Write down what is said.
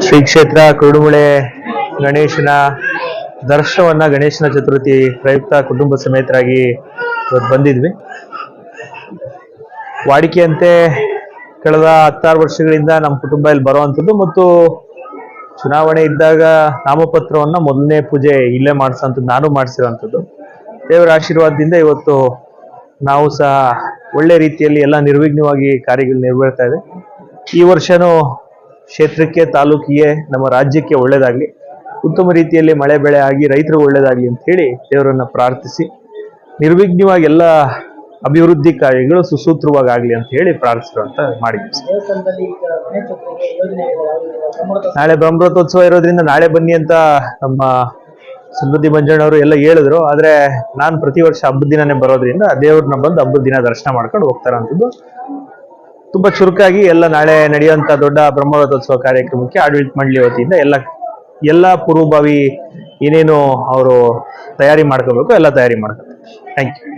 ಶ್ರೀ ಕ್ಷೇತ್ರ ಕುರುಡುಮಳೆ ಗಣೇಶನ ದರ್ಶನವನ್ನ ಗಣೇಶನ ಚತುರ್ಥಿ ಪ್ರಯುಕ್ತ ಕುಟುಂಬ ಸಮೇತರಾಗಿ ಇವತ್ತು ಬಂದಿದ್ವಿ. ವಾಡಿಕೆಯಂತೆ ಕಳೆದ ಹತ್ತಾರು ವರ್ಷಗಳಿಂದ ನಮ್ಮ ಕುಟುಂಬ ಇಲ್ಲಿ ಬರುವಂಥದ್ದು ಮತ್ತು ಚುನಾವಣೆ ಇದ್ದಾಗ ನಾಮಪತ್ರವನ್ನ ಮೊದಲನೇ ಪೂಜೆ ಇಲ್ಲೇ ಮಾಡಿಸೋಂಥದ್ದು ನಾನು ಮಾಡಿಸಿರುವಂಥದ್ದು. ದೇವರ ಆಶೀರ್ವಾದದಿಂದ ಇವತ್ತು ನಾವು ಸಹ ಒಳ್ಳೆ ರೀತಿಯಲ್ಲಿ ಎಲ್ಲ ನಿರ್ವಿಘ್ನವಾಗಿ ಕಾರ್ಯಗಳು ನೆರವೇರ್ತಾ ಇದೆ. ಈ ವರ್ಷನೂ ಕ್ಷೇತ್ರಕ್ಕೆ ತಾಲೂಕಿಗೆ, ನಮ್ಮ ರಾಜ್ಯಕ್ಕೆ ಒಳ್ಳೆಯದಾಗಲಿ ಉತ್ತಮ ರೀತಿಯಲ್ಲಿ ಮಳೆ ಬೆಳೆ ಆಗಿ ರೈತರು ಒಳ್ಳೆಯದಾಗಲಿ ಅಂತ ಹೇಳಿ ದೇವರನ್ನು ಪ್ರಾರ್ಥಿಸಿ, ನಿರ್ವಿಘ್ನವಾಗಿ ಎಲ್ಲ ಅಭಿವೃದ್ಧಿ ಕಾರ್ಯಗಳು ಸುಸೂತ್ರವಾಗಿ ಆಗಲಿ ಅಂತ ಹೇಳಿ ಪ್ರಾರ್ಥಿಸಿರುವಂತ ಮಾಡಿದ್ವಿ. ನಾಳೆ ಬ್ರಹ್ಮರಥೋತ್ಸವ ಇರೋದ್ರಿಂದ ನಾಳೆ ಬನ್ನಿ ಅಂತ ನಮ್ಮ ಸಮೃದ್ಧಿ ಮಂಜಣ್ಣವರು ಎಲ್ಲ ಹೇಳಿದ್ರು, ಆದ್ರೆ ನಾನು ಪ್ರತಿ ವರ್ಷ ಹಬ್ಬದ ದಿನನೇ ಬರೋದ್ರಿಂದ ದೇವ್ರನ್ನ ಬಂದು ಹಬ್ಬದ ದಿನ ದರ್ಶನ ಮಾಡ್ಕೊಂಡು ಹೋಗ್ತಾರಂಥದ್ದು ತುಂಬಾ ಚುರುಕಾಗಿ ಎಲ್ಲ ನಾಳೆ ನಡೆಯುವಂತ ದೊಡ್ಡ ಬ್ರಹ್ಮರಥೋತ್ಸವ ಕಾರ್ಯಕ್ರಮಕ್ಕೆ ಆಡಳಿತ ಮಂಡಳಿ ವತಿಯಿಂದ ಎಲ್ಲ ಎಲ್ಲ ಪೂರ್ವಭಾವಿ ಏನೇನು ಅವರು ತಯಾರಿ ಮಾಡ್ಕೋಬೇಕು, ಎಲ್ಲ ತಯಾರಿ ಮಾಡ್ತಾರೆ ಥ್ಯಾಂಕ್ ಯು